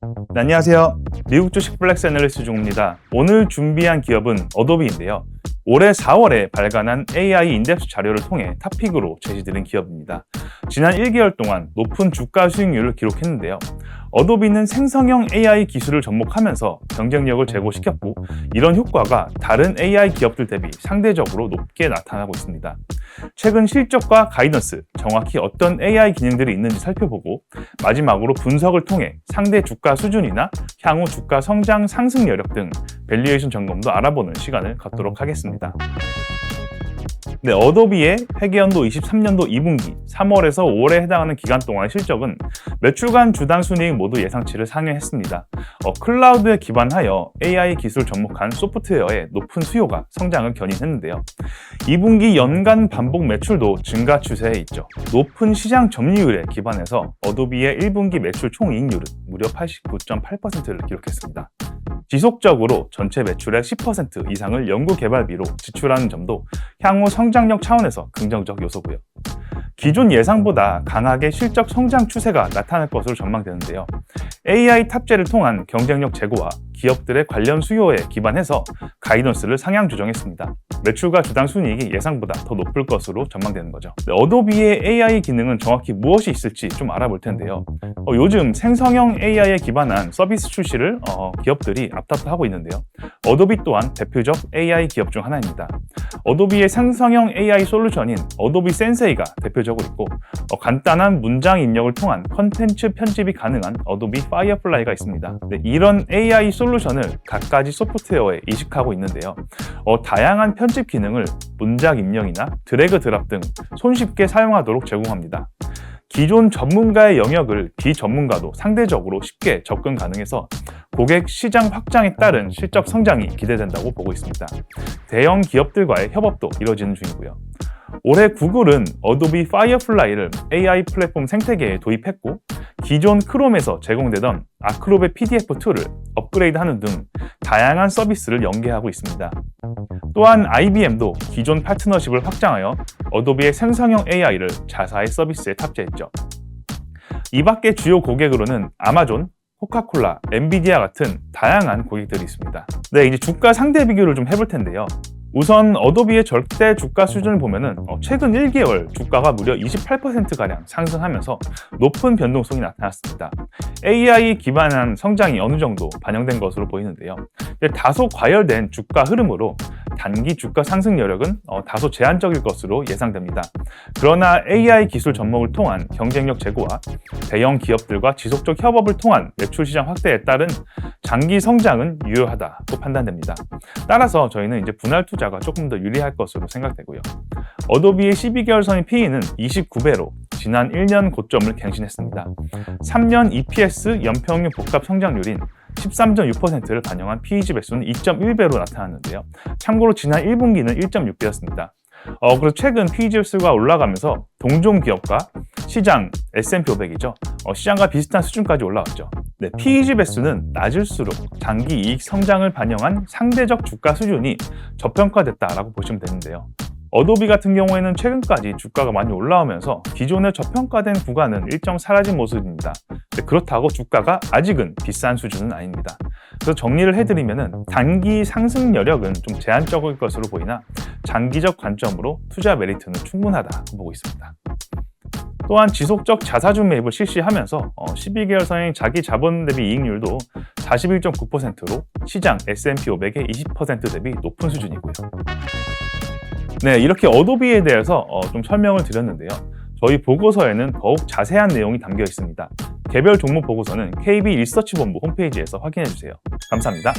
네, 안녕하세요. 미국 주식 플렉스 애널리스트 중입니다. 오늘 준비한 기업은 어도비인데요. 올해 4월에 발간한 AI 인덱스 자료를 통해 탑픽으로 제시드린 기업입니다. 지난 1개월 동안 높은 주가 수익률을 기록했는데요. 어도비는 생성형 AI 기술을 접목하면서 경쟁력을 제고시켰고 이런 효과가 다른 AI 기업들 대비 상대적으로 높게 나타나고 있습니다. 최근 실적과 가이던스, 정확히 어떤 AI 기능들이 있는지 살펴보고 마지막으로 분석을 통해 상대 주가 수준이나 향후 주가 성장 상승 여력 등 밸류에이션 점검도 알아보는 시간을 갖도록 하겠습니다. 네, 어도비의 회계연도 23년도 2분기 3월에서 5월에 해당하는 기간 동안의 실적은 매출간 주당 순이익 모두 예상치를 상회했습니다. 어, 클라우드에 기반하여 AI 기술 접목한 소프트웨어의 높은 수요가 성장을 견인했는데요. 2분기 연간 반복 매출도 증가 추세에 있죠. 높은 시장 점유율에 기반해서 어도비의 1분기 매출 총이익률은 무려 89.8%를 기록했습니다. 지속적으로 전체 매출의 10% 이상을 연구 개발비로 지출하는 점도 향후 성장력 차원에서 긍정적 요소고요. 기존 예상보다 강하게 실적 성장 추세가 나타날 것으로 전망되는데요. AI 탑재를 통한 경쟁력 제고와 기업들의 관련 수요에 기반해서 가이던스를 상향 조정했습니다. 매출과 주당 순이익이 예상보다 더 높을 것으로 전망되는 거죠. 네, 어도비의 AI 기능은 정확히 무엇이 있을지 좀 알아볼 텐데요. 어, 요즘 생성형 AI에 기반한 서비스 출시를 어, 기업들이 앞다투하고 있는데요. 어도비 또한 대표적 AI 기업 중 하나입니다. 어도비의 생성형 AI 솔루션인 어도비 센세이가 대표적으로 있고 어, 간단한 문장 입력을 통한 컨텐츠 편집이 가능한 어도비 파이어플라이가 있습니다. 네, 이런 AI 솔루션 을 갖가지 소프트웨어에 이식하고 있는데요. 어, 다양한 편집 기능을 문장 입력이나 드래그 드랍 등 손쉽게 사용하도록 제공합니다. 기존 전문가의 영역을 비전문가도 상대적으로 쉽게 접근 가능해서 고객 시장 확장에 따른 실적 성장이 기대된다고 보고 있습니다. 대형 기업들과의 협업도 이뤄지는 중이고요. 올해 구글은 어도비 파이어플라이를 AI 플랫폼 생태계에 도입했고 기존 크롬에서 제공되던 아크로베 PDF 툴을 업그레이드하는 등 다양한 서비스를 연계하고 있습니다. 또한 IBM도 기존 파트너십을 확장하여 어도비의 생성형 AI를 자사의 서비스에 탑재했죠. 이 밖에 주요 고객으로는 아마존, 코카콜라, 엔비디아 같은 다양한 고객들이 있습니다. 네, 이제 주가 상대 비교를 좀 해볼 텐데요. 우선 어도비의 절대 주가 수준을 보면은 어, 최근 1개월 주가가 무려 28%가량 상승하면서 높은 변동성이 나타났습니다. AI 기반한 성장이 어느 정도 반영된 것으로 보이는데요. 다소 과열된 주가 흐름으로 단기 주가 상승 여력은 어, 다소 제한적일 것으로 예상됩니다. 그러나 AI 기술 접목을 통한 경쟁력 제고와 대형 기업들과 지속적 협업을 통한 매출 시장 확대에 따른 장기 성장은 유효하다고 판단됩니다. 따라서 저희는 이제 분할 투자가 조금 더 유리할 것으로 생각되고요. 어도비의 12개월 선의 PE는 29배로 지난 1년 고점을 갱신했습니다. 3년 EPS 연평균 복합 성장률인 13.6%를 반영한 PEG 배수는 2.1배로 나타났는데요. 참고로 지난 1분기는 1.6배였습니다. 어, 그래서 최근 PEG 배수가 올라가면서 동종 기업과 시장 S&P 500이죠. 어, 시장과 비슷한 수준까지 올라왔죠. 네, PEG 배수는 낮을수록 장기 이익 성장을 반영한 상대적 주가 수준이 저평가됐다라고 보시면 되는데요. 어도비 같은 경우에는 최근까지 주가가 많이 올라오면서 기존의 저평가된 구간은 일정 사라진 모습입니다. 그렇다고 주가가 아직은 비싼 수준은 아닙니다. 그래서 정리를 해드리면 단기 상승 여력은 좀 제한적일 것으로 보이나 장기적 관점으로 투자 메리트는 충분하다고 보고 있습니다. 또한 지속적 자사주 매입을 실시하면서 12개월 선행 자기 자본 대비 이익률도 41.9%로 시장 S&P 500의 20% 대비 높은 수준이고요. 네, 이렇게 어도비에 대해서 어, 좀 설명을 드렸는데요. 저희 보고서에는 더욱 자세한 내용이 담겨 있습니다. 개별 종목 보고서는 KB 리서치 본부 홈페이지에서 확인해 주세요. 감사합니다.